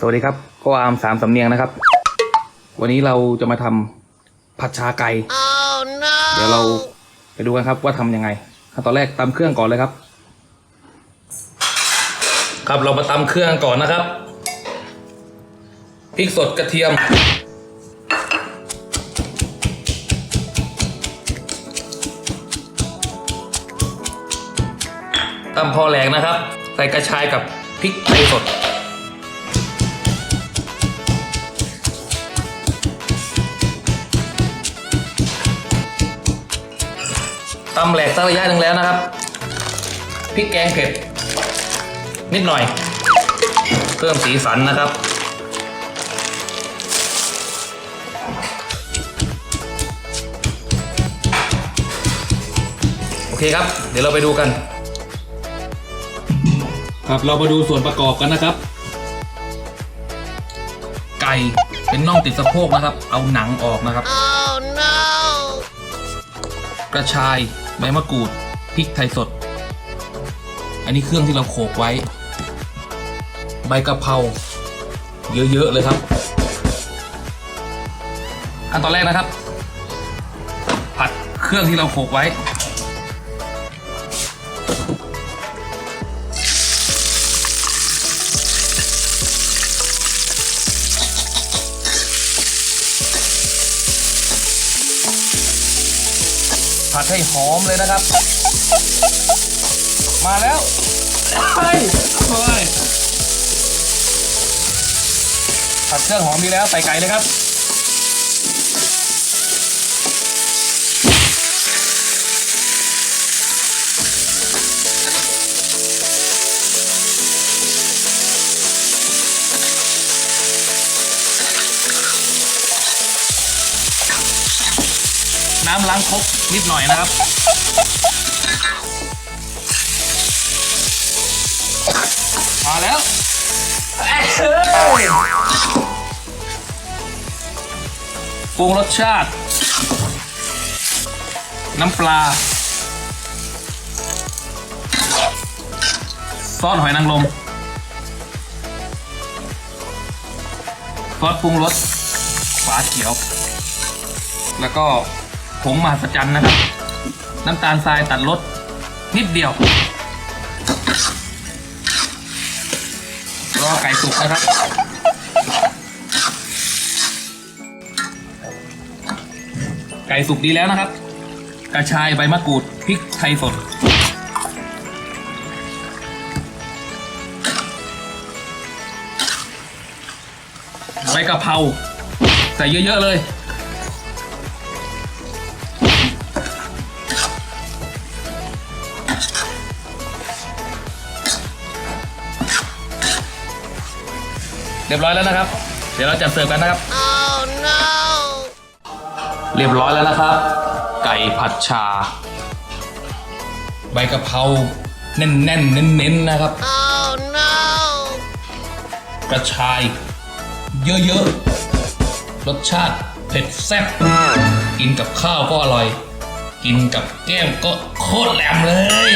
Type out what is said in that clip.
สวัสดีครับก็อามสามสำเนียงนะครับ วันนี้เราจะมาทำผัดชาไก่ Oh no! เดี๋ยวเราไปดูกันครับว่าทำยังไงขั้นตอนแรกตำเครื่องก่อนเลยครับ ครับเรามาตำเครื่องก่อนนะครับพริกสดกระเทียม ตำพอแหลกนะครับ ใส่กระชายกับพริกไทยสด ตำแหลกสักระยะหนึ่งแล้วนะครับพริกแกงเผ็ดนิดหน่อย เพิ่มสีสันนะครับโอเคครับ เดี๋ยวเราไปดูกัน ครับเรามาดูส่วนประกอบกันนะครับ ไก่เป็นน่องติดสะโพกนะครับ เอาหนังออกนะครับ Oh no! กระชาย ใบมะกรูดพริกไทยสด อันนี้เครื่องที่เราโขลกไว้ ใบกะเพราเยอะ ๆ เลยครับขั้นตอนแรกนะครับ ผัดเครื่องที่เราโขลกไว้ ผัดให้หอมเลยนะครับ มาแล้วไปเฮ้ยผัดเครื่องหอมดีแล้วใส่ไก่เลยครับ น้ำล้างครกนิดหน่อยนะครับมาแล้วปรุงรสชาติ น้ำปลา ซอสหอยนางรมซอสปรุงรสฝาเขียว แล้วก็ ผงมหัศจรรย์นะครับ น้ำตาลทรายตัดรสนิดเดียว รอไก่สุกนะครับ ไก่สุกดีแล้วนะครับ กระชายใบมะกรูดพริกไทยสดใบกะเพราใส่เยอะ ๆ เลย เรียบร้อยแล้วนะครับ เดี๋ยวเราจะเสิร์ฟกันนะครับ Oh no! เรียบร้อยแล้วนะครับ ไก่ผัดชา ใบกะเพราแน่นๆเน้นๆนะครับ Oh no! กระชาย เยอะๆ รสชาติเผ็ดแซ่บกินกับข้าวก็อร่อย กินกับแก้มก็โคตรแหลมเลย